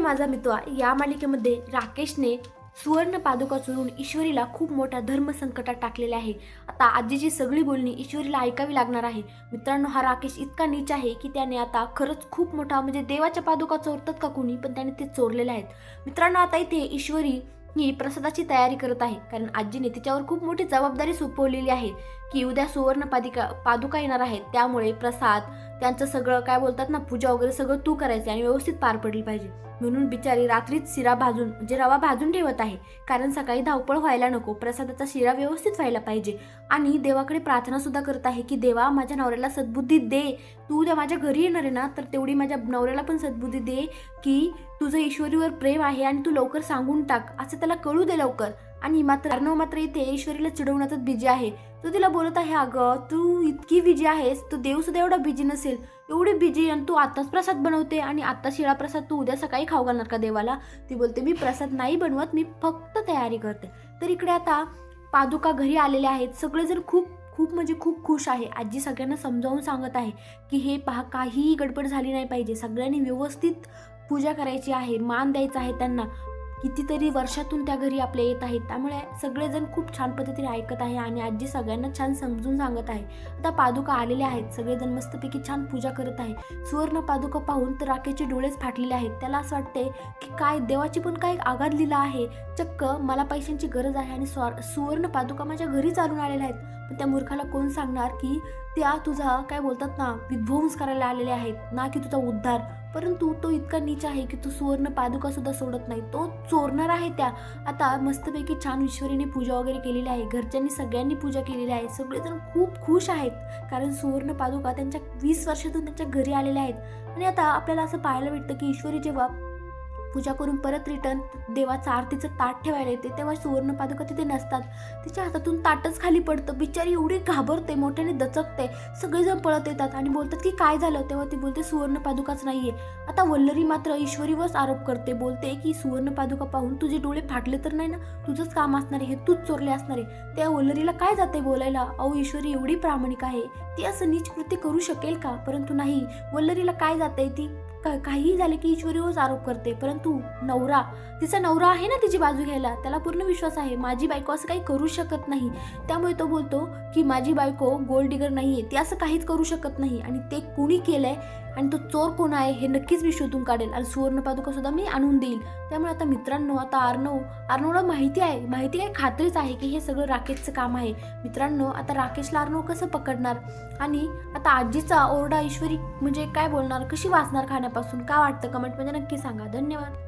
माझा मित्र या मालिकेमध्ये राकेशने सुवर्ण पादुका चोरून ईश्वरीला खूप मोठ्या धर्मसंकटात टाकलेले आहे. आता आजीची सगळी बोलणी ईश्वरीला ऐकावी लागणार आहे. मित्रांनो हा राकेश इतका नीच आहे की त्याने आता खरंच खूप मोठा म्हणजे देवाच्या पादुका चोरतात का कुणी? पण त्याने ते चोरलेले आहेत. मित्रांनो आता इथे ईश्वरी ही प्रसादाची तयारी करत आहे. कारण आजीने तिच्यावर खूप मोठी जबाबदारी सोपवलेली आहे की उद्या सुवर्ण पादिका पादुका येणार आहेत. त्यामुळे प्रसाद त्यांचं सगळं काय बोलतात ना पूजा वगैरे सगळं तू करायचं आणि व्यवस्थित पार पडली पाहिजे. म्हणून बिचारी रात्रीच शिरा भाजून म्हणजे रवा भाजून ठेवत आहे. कारण सकाळी धावपळ व्हायला नको प्रसादाचा शिरा व्यवस्थित व्हायला पाहिजे. आणि देवाकडे प्रार्थना सुद्धा करत आहे की देवा माझ्या नवऱ्याला सद्बुद्धी दे. तू उद्या माझ्या घरी येणार आहे ना तर तेवढी माझ्या नवऱ्याला पण सद्बुद्धी दे की तुझं ईश्वरीवर प्रेम आहे आणि तू लवकर सांगून टाक. असं त्याला कळू दे लवकर. आणि मात्र अर्णव मात्र इथे ईश्वरीला चिडवण्यातच बिजी आहे. तो तिला बोलत आहे अगं तू इतकी बिजी आहेस तो देव सुद्धा एवढा बिजी नसेल. एवढी बिजी आणि तू आत्ताच प्रसाद बनवते आणि आत्ता शिळा प्रसाद तू उद्या सकाळी खाऊ घालणार का देवाला? ती बोलते मी प्रसाद नाही बनवत मी फक्त तयारी करते. तर इकडे आता पादुका घरी आलेले आहेत. सगळेजण खूप खूप म्हणजे खूप खुश आहे. आजी सगळ्यांना समजावून सांगत आहे की हे पहा काहीही गडबड झाली नाही पाहिजे. सगळ्यांनी व्यवस्थित पूजा करायची आहे. मान द्यायचा आहे त्यांना. कितीतरी वर्षातून त्या घरी आपल्या येत आहेत. त्यामुळे सगळेजण खूप छान पद्धतीने ऐकत आहे आणि आजी सगळ्यांना छान समजून सांगत आहे. आता पादुका आलेल्या आहेत. सगळेजण मस्तपैकी छान पूजा करत आहे. सुवर्ण पादुका पाहून तर राखेचे डोळेच फाटलेले आहेत. त्याला असं वाटते की काय देवाची पण काय आघात लिहिला आहे. चक्क मला पैशांची गरज आहे आणि स्वर सुवर्ण पादुका माझ्या घरी चालून आलेल्या आहेत. पण त्या मूर्खाला कोण सांगणार की त्या तुझा काय बोलतात ना विध्वंस करायला आलेले आहेत. ना की तुझा उद्धार. परंतु तो इतका नीच आहे की तो सुवर्ण पादुका सुद्धा सोडत नाही. तो चोरणार आहे त्या. आता मस्तपैकी छान ईश्वरीने पूजा वगैरे केलेली आहे. घरच्यांनी सगळ्यांनी पूजा केलेली आहे. सगळेजण खूप खुश आहेत. कारण सुवर्ण पादुका त्यांच्या वीस वर्षातून त्यांच्या घरी आलेल्या आहेत. आणि आता आपल्याला असं पाहायला भेटतं की ईश्वरी जेव्हा पूजा करून परत रिटर्न देवाचं आरतीचं ताट ठेवायला येते. तेव्हा सुवर्ण पादुका तिथे नसतात. तिच्या हातातून ताटच खाली पडतं. बिचारी एवढी घाबरते मोठ्याने दचकते. सगळेजण पळत येतात आणि बोलतात की काय झालं? तेव्हा ती बोलते सुवर्ण पादुकाच आहे आता वल्लरी मात्र ईश्वरीवरच आरोप करते. बोलते की सुवर्ण पादुका पाहून तुझे डोळे फाटले तर नाही ना? तुझंच काम असणार आहे हे तूच चोरले असणार आहे. त्या वल्लरीला काय जाते बोलायला? अहो ईश्वरी एवढी प्रामाणिक आहे. ती असं नीच कृत्य करू शकेल का? परंतु नाही. वल्लरीला काय जाते ती? काहीही झाले की ईश्वरीवरच आरोप करते. परंतु नवरा तिचा नवरा आहे ना तिची बाजू घ्यायला? त्याला पूर्ण विश्वास आहे. माझी बायको असं काही करू शकत नाही. त्यामुळे तो बोलतो की माझी बायको गोल्ड डिगर नाही आहे ती असं काहीच करू शकत नाही. आणि ते कुणी केलंय आणि तो चोर कोण आहे हे नक्कीच मी शोधून काढेल. आणि सुवर्ण पादुका सुद्धा मी आणून देईल. त्यामुळे आता मित्रांनो आता अर्णव अर्णवला माहिती आहे माहिती आहे खात्रीच आहे की हे सगळं राकेशचं काम आहे. मित्रांनो आता राकेशला अर्णव कसं पकडणार? आणि आता आजीचा ओरडा ईश्वरी म्हणजे काय बोलणार? कशी वाचणार खाण्यापासून? का वाटतं? कमेंटमध्ये नक्की सांगा. धन्यवाद.